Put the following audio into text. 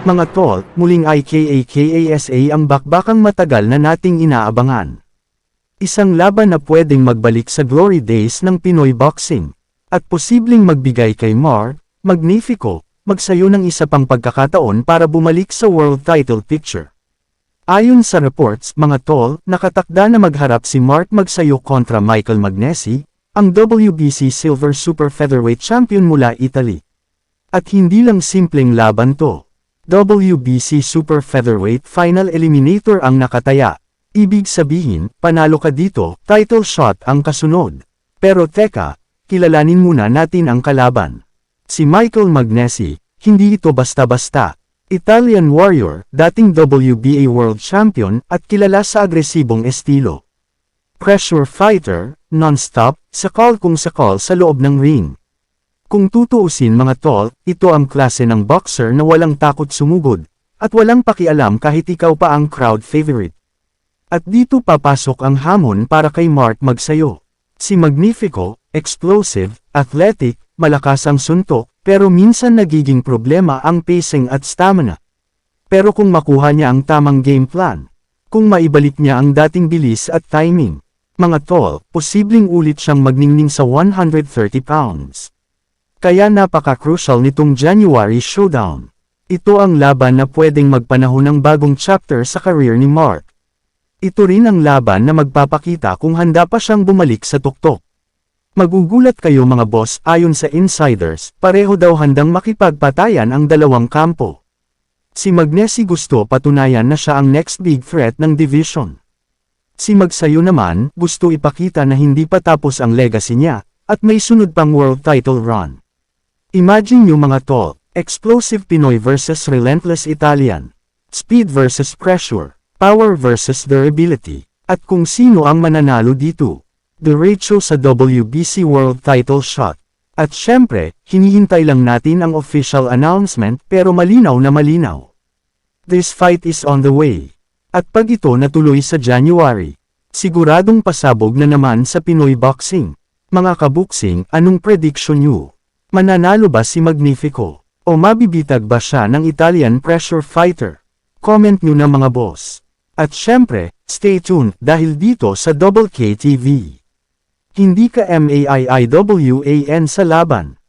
Mga tol, muling IKA-KASA ang bakbakang matagal na nating inaabangan. Isang laban na pwedeng magbalik sa glory days ng Pinoy boxing. At posibleng magbigay kay Mar, Magnifico, magsayo ng isa pang pagkakataon para bumalik sa world title picture. Ayon sa reports, mga tol, nakatakda na magharap si Mark Magsayo kontra Michael Magnesi, ang WBC Silver Super Featherweight Champion mula Italy. At hindi lang simpleng laban to. WBC Super Featherweight Final Eliminator ang nakataya. Ibig sabihin, panalo ka dito, title shot ang kasunod. Pero teka, kilalanin muna natin ang kalaban. Si Michael Magnesi, hindi ito basta-basta. Italian warrior, dating WBA World Champion, at kilala sa agresibong estilo. Pressure fighter, non-stop, sakal kung sakal sa loob ng ring. Kung tutuusin mga tol, ito ang klase ng boxer na walang takot sumugod, at walang pakialam kahit ikaw pa ang crowd favorite. At dito papasok ang hamon para kay Mark magsayo. Si Magnifico, explosive, athletic, malakas ang suntok, pero minsan nagiging problema ang pacing at stamina. Pero kung makuha niya ang tamang game plan, kung maibalik niya ang dating bilis at timing, mga tol, posibleng ulit siyang magningning sa 130 pounds. Kaya napaka-crucial nitong January showdown. Ito ang laban na pwedeng magpanahon ng bagong chapter sa career ni Mark. Ito rin ang laban na magpapakita kung handa pa siyang bumalik sa tuktok. Magugulat kayo mga boss ayon sa insiders, pareho daw handang makipagpatayan ang dalawang kampo. Si Magnesi gusto patunayan na siya ang next big threat ng division. Si Magsayo naman, gusto ipakita na hindi pa tapos ang legacy niya, at may sunod pang world title run. Imagine nyo mga tol, explosive Pinoy versus relentless Italian, speed versus pressure, power versus durability, at kung sino ang mananalo dito. The ratio sa WBC World Title Shot. At syempre, hinihintay lang natin ang official announcement pero malinaw na malinaw. This fight is on the way. At pag ito natuloy sa January, siguradong pasabog na naman sa Pinoy boxing. Mga kabuksing, anong prediction nyo? Mananalo ba si Magnifico? O mabibitag ba siya ng Italian pressure fighter? Comment nyo na mga boss. At syempre, stay tuned dahil dito sa Double K TV. Hindi ka MAIIWAN sa laban.